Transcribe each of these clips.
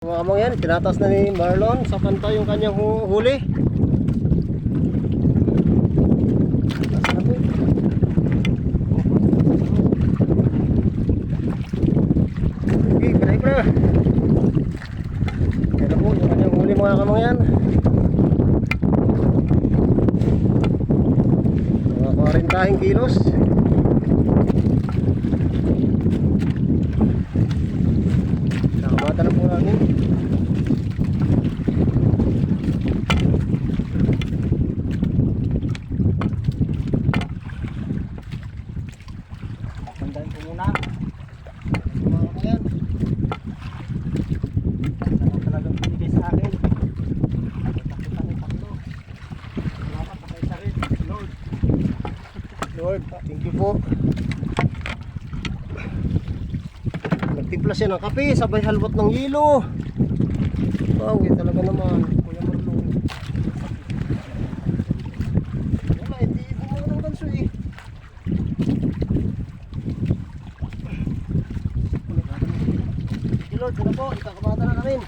Mga among yan, tinatas na ni Marlon sa kanta yung kanyang huli. Lord, thank you po. Nagtimpla siya ng kape, sabay halwat ng yelo. Bawi wow, talaga naman. Kuya Marlo. Wala, hindi gumawa ng ganso eh. Lord, ano po, ikakabata na namin.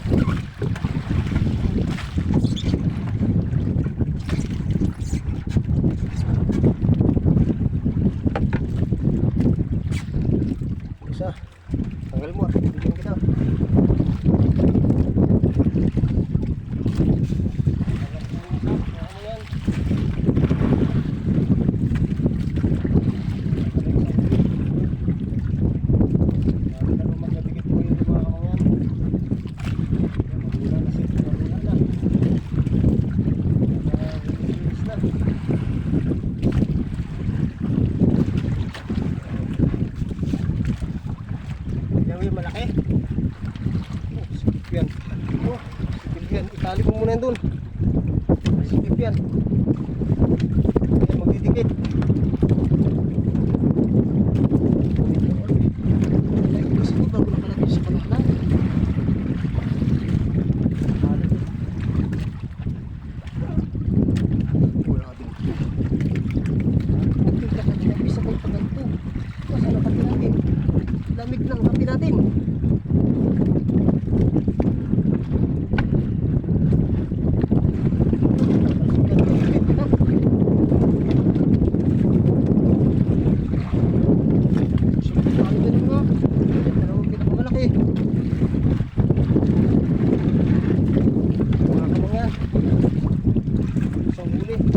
Yan, itali ko muna yan doon. May yan. Ayan, magdidikit.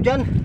hujan.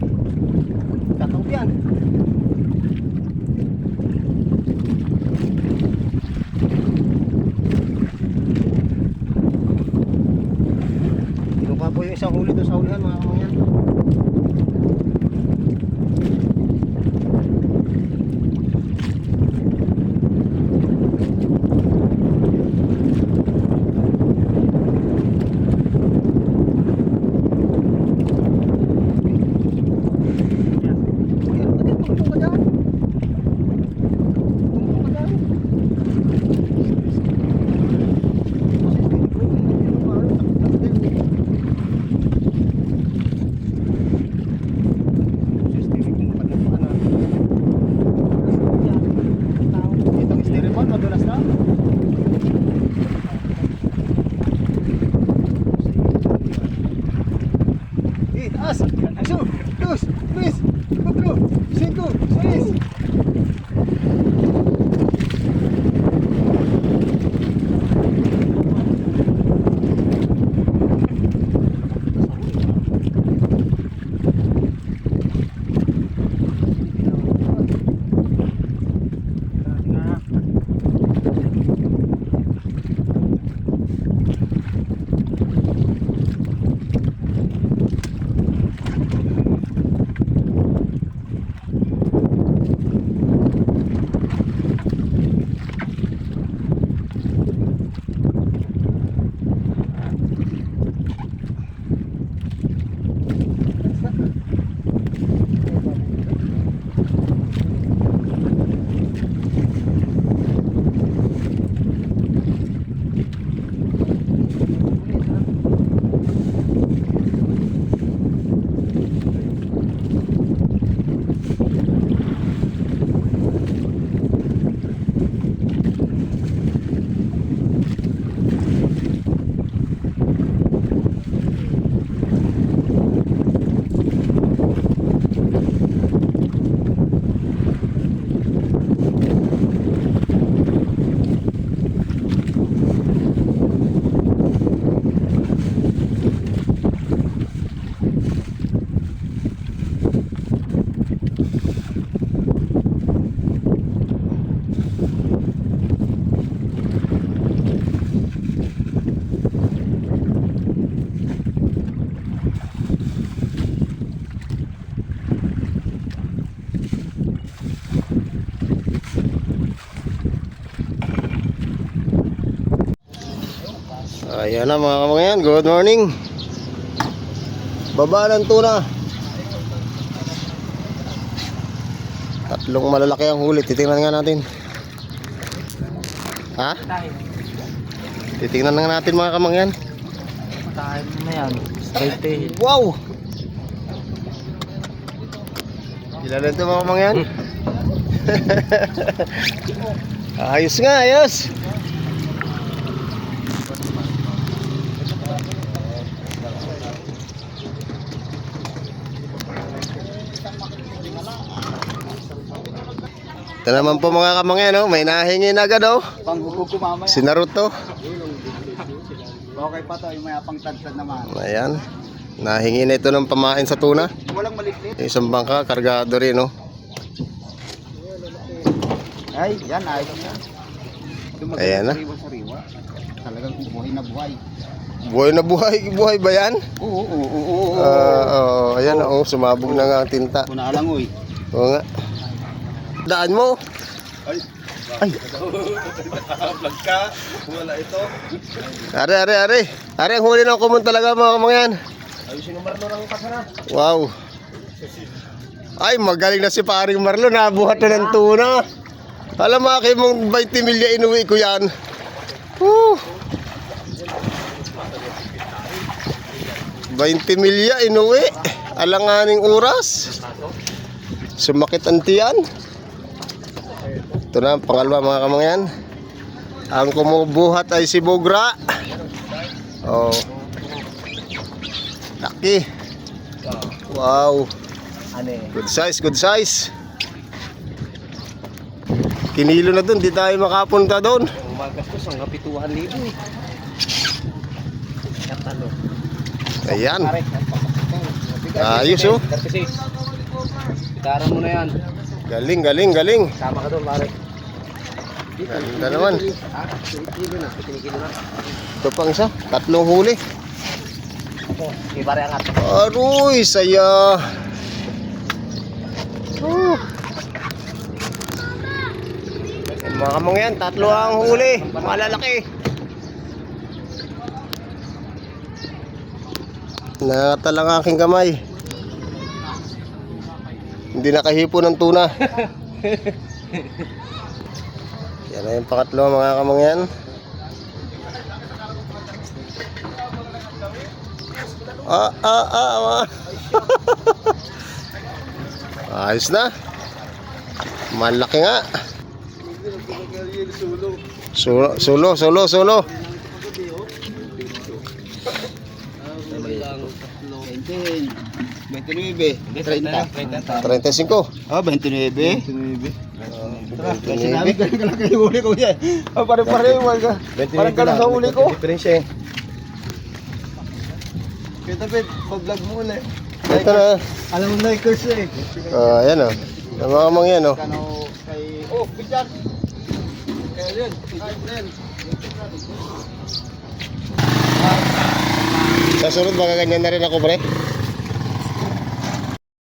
Ayan na mga kamangyan, good morning. Baba ng tuna. Tatlong malalaki ang huli, titingnan nga natin. Ha? Titingnan nga natin mga kamangyan. Tayo na yan. Straight tail. Wow! Ilan ito mga kamangyan? ayos nga, ayos! Ito naman po mga kamangyan, oh. may nahingi na agad oh. Panghugog ko mamaya. Si Naruto. Okay pa to, yung may apang tadtad naman. Ayan. Nahingi na ito ng pamain sa tuna. Walang maliklit. Yung isang bangka, kargado rin, no? Ay, yan, ayos yan. Ayan na. Sariwa. Talagang buhay na buhay. Buhay na buhay, buhay ba yan? Oo, oo, oo, oo. oo. Oo, ayan, oh, sumabog na nga ang tinta. Kuna lang, uy. Oo nga. Daan mo. Ay. Ay. Vlog ka. Wala ito. Are, are, are. Are, ang huli ng kumon talaga mga kamangyan. Ayusin mo marlo ng kasara. Wow. Ay, magaling na si paring Marlo. Nabuhat na ng tuna. Alam mo, aking mong 20 milya inuwi ko yan. Woo. 20 milya inuwi. Alanganing oras. Sumakit ang tiyan. Ito na, ang pangalawa mga kamangyan. Ang kumubuhat ay si Bogra. Oh. Laki. Wow. Ano eh? Good size, good size. Kinilo na doon, di tayo makapunta doon. Ang magastos, ang kapituhan libo eh. Katalo. Ayan. Ayos oh. 36. Itaran mo na yan. Galing, galing, galing. Sama ka doon, pare. Ganda naman. Ha? Kilo na. Kinikilo na. Ito pang isa, tatlong huli. Oh. Aroy, saya. Oh. Mga kamong yan, tatlo ang huli. Malalaki. Nakata lang aking kamay. Hindi nakahipo ng tuna. yan na yung pangatlo mga kamong yan. Ah, ah, ah, ah. Ayos na. Malaki nga. Sulo, sulo, sulo, sulo. 20, 29, 30. 35. Ah, 29. Kasi namin 29. ganun ka lang kayo uli ko yan. Ah, pare-pare, wag ka. Parang ganun sa uli ko. Diferensya eh. Kita pet, pag-vlog mo ulit. Ito na. Alam mo Lakers eh. Oh, ayan oh. Yung mga kamang yan oh. Kay... Oh, picture. Kaya yun. Ayun. Sa sunod baka ganyan na rin ako pre.